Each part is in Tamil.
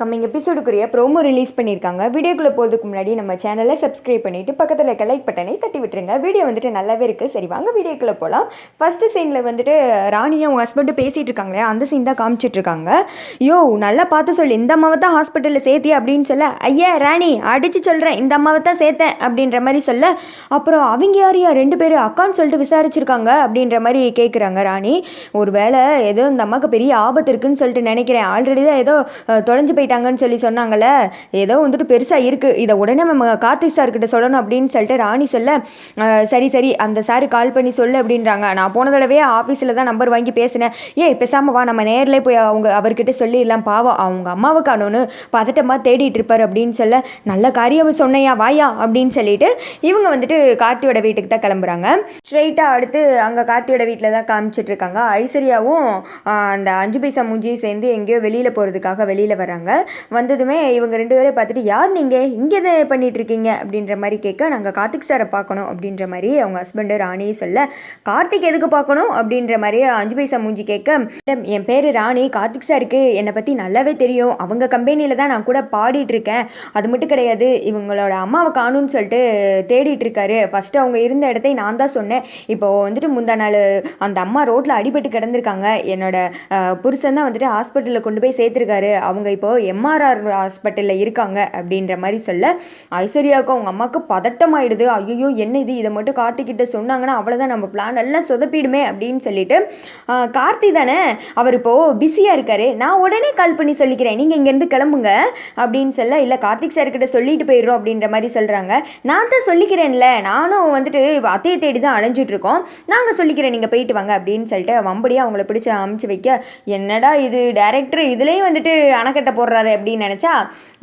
கம்மிங் எபிசோடுக்குரிய ப்ரோமோ ரிலீஸ் பண்ணியிருக்காங்க. வீடியோக்குள்ளே போகிறதுக்கு முன்னாடி நம்ம சேனலை சப்ஸ்கிரைப் பண்ணிவிட்டு பக்கத்தில் இருக்க லைக் பட்டனை தட்டி விட்டுருங்க. வீடியோ வந்துட்டு நல்லாவே இருக்குது சரி வாங்க வீடியோக்குள்ளே போகலாம் ஃபஸ்ட்டு சீனில் வந்துட்டு ராணியும் அவங்க ஹஸ்பண்டு பேசிகிட்டு இருக்காங்களே அந்த சீன் தான் காமிச்சிட்டு இருக்காங்க. யோ நல்லா பார்த்து சொல்லு. இந்த அம்மாவை தான் ஹாஸ்பிட்டலில் சேர்த்தி அப்படின்னு சொல்ல ஐயா ராணி அடித்து சொல்கிறேன் இந்த அம்மாவை தான் சேர்த்தேன். அப்படின்ற மாதிரி சொல்ல அப்புறம் அவங்க யார் யார்? ரெண்டு பேரும் அக்கான்னு சொல்லிட்டு விசாரிச்சிருக்காங்க அப்படின்ற மாதிரி கேட்குறாங்க ராணி. ஒரு வேளை ஏதோ இந்த அம்மாவுக்கு பெரிய ஆபத்து இருக்குன்னு சொல்லிட்டு நினைக்கிறேன். ஆல்ரெடி தான் ஏதோ தொலைஞ்சு போய் போயிட்டாங்கன்னு சொல்லி சொன்னாங்கல்ல? ஏதோ வந்துட்டு பெருசாக இருக்குது இதை உடனே நம்ம கார்த்திக் சார்கிட்ட சொல்லணும் அப்படின்னு சொல்லிட்டு ராணி சொல்ல சரி சரி அந்த சாரு கால் பண்ணி சொல்லு அப்படின்றாங்க. நான் போன தடவையே ஆஃபீஸில் தான் நம்பர் வாங்கி பேசினேன். ஏன் பேசாமல் வா நம்ம நேரில் போய் அவங்க அவர்கிட்ட சொல்லிடலாம். பாவம் அவங்க அம்மாவை காணோன்னு பதட்டமாக தேடிட்டு இருப்பார் அப்படின்னு சொல்ல நல்ல காரியம் சொன்னையா வாயா அப்படின்னு சொல்லிட்டு இவங்க வந்துட்டு கார்த்தியோட வீட்டுக்கு தான் கிளம்புறாங்க. ஸ்ட்ரெயிட்டாக அடுத்து அங்கே கார்த்தியோட வீட்டில் தான் காமிச்சிட்டு இருக்காங்க. ஐஸ்வர்யாவும் அந்த அஞ்சு பைசா மூஞ்சியும் சேர்ந்து எங்கேயோ வெளியில் போகிறதுக்காக வெளியில் வராங்க வந்ததுமே இவங்க ரெண்டு பேரை பார்த்துட்டு யார் நீங்கள் இங்கே இதை பண்ணிகிட்டு இருக்கீங்க அப்படின்ற மாதிரி கேட்க நாங்கள் கார்த்திக் சாரை பார்க்கணும். அப்படின்ற மாதிரி அவங்க ஹஸ்பண்டு ராணி சொல்ல கார்த்திக் எதுக்கு பார்க்கணும்? அப்படின்ற மாதிரி அஞ்சு பைசா மூஞ்சி கேட்க "மேடம், என் பேர் ராணி. கார்த்திக் சாருக்கு என்னை பற்றி நல்லாவே தெரியும். அவங்க கம்பெனியில் தான் நான் கூட பாடிட்டுருக்கேன். அது மட்டும் கிடையாது. இவங்களோட அம்மாவை காணும்னு சொல்லிட்டு தேடிட்டு இருக்காரு ஃபஸ்ட்டு அவங்க இருந்த இடத்தை நான் தான் சொன்னேன். இப்போ வந்துட்டு முந்தா நாள் அந்த அம்மா ரோட்டில் அடிபட்டு கிடந்திருக்காங்க. என்னோட புருஷன் தான் வந்துட்டு ஹாஸ்பிட்டலில் கொண்டு போய் சேர்த்துருக்காரு. அவங்க இப்போ எம்ஆர்ஆர் ஹாஸ்பிட்டலில் இருக்காங்க அப்படின்ற மாதிரி சொல்ல ஐஸ்வர்யாவுக்கு அவங்க அம்மாவுக்கு பதட்டமாயிடுது. ஐயோ என்ன இது? இதை மட்டும் கார்த்திக்கிட்ட சொன்னாங்கன்னா அவ்வளோதான் நம்ம பிளான் எல்லாம் சொதப்பிடுமே அப்படின்னு சொல்லிட்டு கார்த்தி தானே அவர் இப்போது பிஸியாக இருக்காரு. நான் உடனே கால் பண்ணி சொல்லிக்கிறேன். நீங்கள் இங்கேருந்து கிளம்புங்க அப்படின்னு சொல்ல இல்லை கார்த்திக் சார்கிட்ட சொல்லிட்டு போயிடுறோம் அப்படின்ற மாதிரி சொல்கிறாங்க நான் தான் சொல்லிக்கிறேன்ல. நானும் வந்துட்டு அத்தையை தேடி தான் அலைஞ்சிட்ருக்கோம் நாங்கள் சொல்லிக்கிறேன் நீங்கள் போயிட்டு வாங்க அப்படின்னு சொல்லிட்டு வம்படியாக அவங்கள பிடிச்சி அமுச்சு வைக்க என்னடா இது? டேரக்டர் இதுலேயும் வந்துட்டு அணைக்கட்டை போடுறாரு அப்படின்னு நினச்சா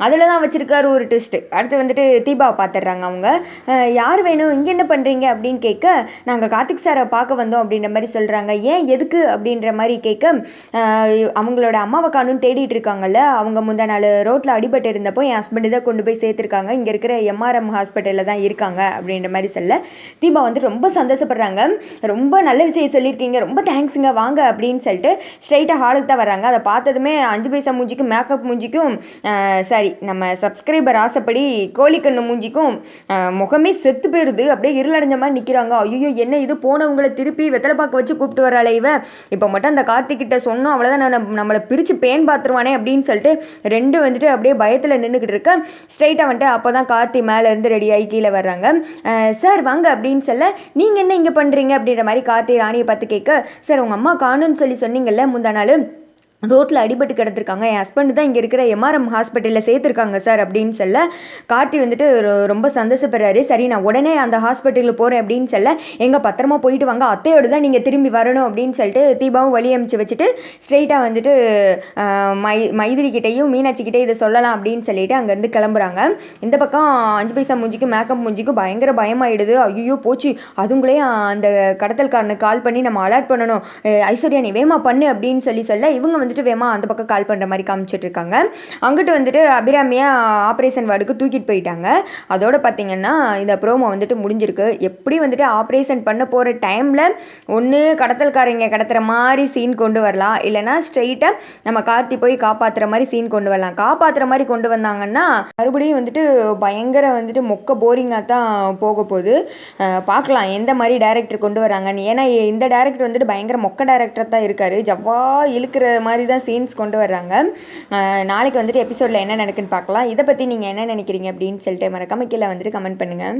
அதில் தான் வச்சுருக்காரு ஒரு டெஸ்ட்டு அடுத்து வந்துட்டு தீபாவை பார்த்துட்றாங்க அவங்க. யார் வேணும்? இங்கே என்ன பண்ணுறீங்க அப்படின்னு கேட்க நாங்கள் கார்த்திக் சாரை பார்க்க வந்தோம் அப்படின்ற மாதிரி சொல்கிறாங்க ஏன் எதுக்கு? அப்படின்ற மாதிரி கேட்க அவங்களோட அம்மாவை காணும் தேடிட்டு இருக்காங்கல்ல அவங்க முந்தா நாள் ரோட்டில் அடிபட்டு இருந்தப்போ என் ஹஸ்பண்டு தான் கொண்டு போய் சேர்த்துருக்காங்க. இங்கே இருக்கிற எம்ஆர்எம் ஹாஸ்பிட்டலில் தான் இருக்காங்க அப்படின்ற மாதிரி சொல்ல தீபா வந்து ரொம்ப சந்தோஷப்படுறாங்க. ரொம்ப நல்ல விஷயம் சொல்லியிருக்கீங்க. ரொம்ப தேங்க்ஸுங்க வாங்க அப்படின்னு சொல்லிட்டு ஸ்ட்ரைட்டாக ஹாலுக்கு தான் வராங்க அதை பார்த்ததுமே அஞ்சு பைசா மூஞ்சிக்கும் மேக்கப் மூஞ்சிக்கும் சாரி நம்ம சப்ஸ்கிரைபர் ஆசைப்படி கோழிக்கண்ணு மூஞ்சிக்கும் முகமே செத்து போயிருது. அப்படியே இருளடைஞ்ச மாதிரி நிற்கிறாங்க ஐயோ என்ன இது? போனவங்கள திருப்பி வெத்தலை பார்க்க வச்சு கூப்பிட்டு வராளே அலைவ இப்போ மட்டும் அந்த கார்த்திக் கிட்ட சொன்னோம். அவ்வளோதான் நான் நம்மளை பிரித்து பேன் பார்த்துருவானே அப்படின்னு சொல்லிட்டு ரெண்டு வந்துட்டு அப்படியே பயத்தில் நின்றுக்கிட்டு இருக்க ஸ்ட்ரைட்டாக வந்துட்டு அப்போ தான் கார்த்தி மேலேருந்து ரெடியாகி ரெடி ஆகி கீழே வர்றாங்க. சார் வாங்க அப்படின்னு சொல்ல நீங்கள் என்ன இங்கே பண்ணுறீங்க அப்படின்ற மாதிரி கார்த்தி ராணியை பார்த்து கேட்க சார் உங்கள் அம்மா காணுன்னு சொல்லி சொன்னீங்கல்ல முந்தா நாள். ரோட்டில் அடிபட்டு கிடந்திருக்காங்க. என் ஹஸ்பண்டு தான் இங்கே இருக்கிற எம்ஆர்எம் ஹாஸ்பிட்டலில் சேர்த்துருக்காங்க சார் அப்படின்னு சொல்ல காட்டி வந்துட்டு ரொ- ரொம்ப சந்தோஷப்படுறாரு. சரி நான் உடனே அந்த ஹாஸ்பிட்டலுக்கு போகிறேன் அப்படின்னு சொல்ல எங்கள் பத்திரமா போயிட்டு வாங்க. அத்தையோடு தான் நீங்கள் திரும்பி வரணும் அப்படின்னு சொல்லிட்டு தீபாவும் வழி அமைச்சு வச்சுட்டு ஸ்ட்ரெயிட்டாக வந்துட்டு மை மைதிரிக்கிட்டையும் மீனாட்சிக்கிட்டே இதை சொல்லலாம் அப்படின்னு சொல்லிட்டு அங்கேருந்து கிளம்புறாங்க. இந்த பக்கம் அஞ்சு பைசா மூஞ்சிக்கும் மேக்கப் மூஞ்சிக்கும் பயங்கர பயமாயிடுது. ஐயோ போச்சு. அதுங்களே அந்த கடத்தல்காரனுக்கு கால் பண்ணி நம்ம அலர்ட் பண்ணணும். ஐஸ்வர்யா நீ வேமா பண்ணு அப்படின்னு சொல்லி சொல்ல இவங்க வந்து வந்துட்டு வேமா அந்த பக்கம் கால் பண்ணுற மாதிரி காமிச்சிட்டு இருக்காங்க. அங்கிட்டு வந்துட்டு அபிராமியா ஆப்ரேஷன் வார்டுக்கு தூக்கிட்டு போயிட்டாங்க. அதோட பார்த்தீங்கன்னா இந்த ப்ரோமோ வந்துட்டு முடிஞ்சிருக்கு. எப்படி வந்துட்டு ஆப்ரேஷன் பண்ண போகிற டைமில் ஒன்று கடத்தல்காரங்க கடத்துற மாதிரி சீன் கொண்டு வரலாம். இல்லைனா ஸ்ட்ரெயிட்டாக நம்ம கார்த்தி போய் காப்பாற்றுற மாதிரி சீன் கொண்டு வரலாம். காப்பாற்றுற மாதிரி கொண்டு வந்தாங்கன்னா மறுபடியும் வந்துட்டு பயங்கர வந்துட்டு மொக்க போரிங்காக தான் போக போகுது. பார்க்கலாம் எந்த மாதிரி டேரக்டர் கொண்டு வராங்கன்னு. ஏன்னா இந்த டேரக்டர் வந்துட்டு பயங்கர மொக்க டேரக்டர் தான் இருக்காரு. ஜவ்வா இழுக்கிற மாதிரி தான் சீன்ஸ் கொண்டு வர்றாங்க. நாளைக்கு வந்துட்டு எபிசோடில் என்ன நடக்குன்னு பார்க்கலாம். இதை பற்றி நீங்கள் என்ன நினைக்கிறீங்க அப்படின்னு சொல்லிட்டு மறக்காமல் கீழே வந்துட்டு கமெண்ட் பண்ணுங்கள்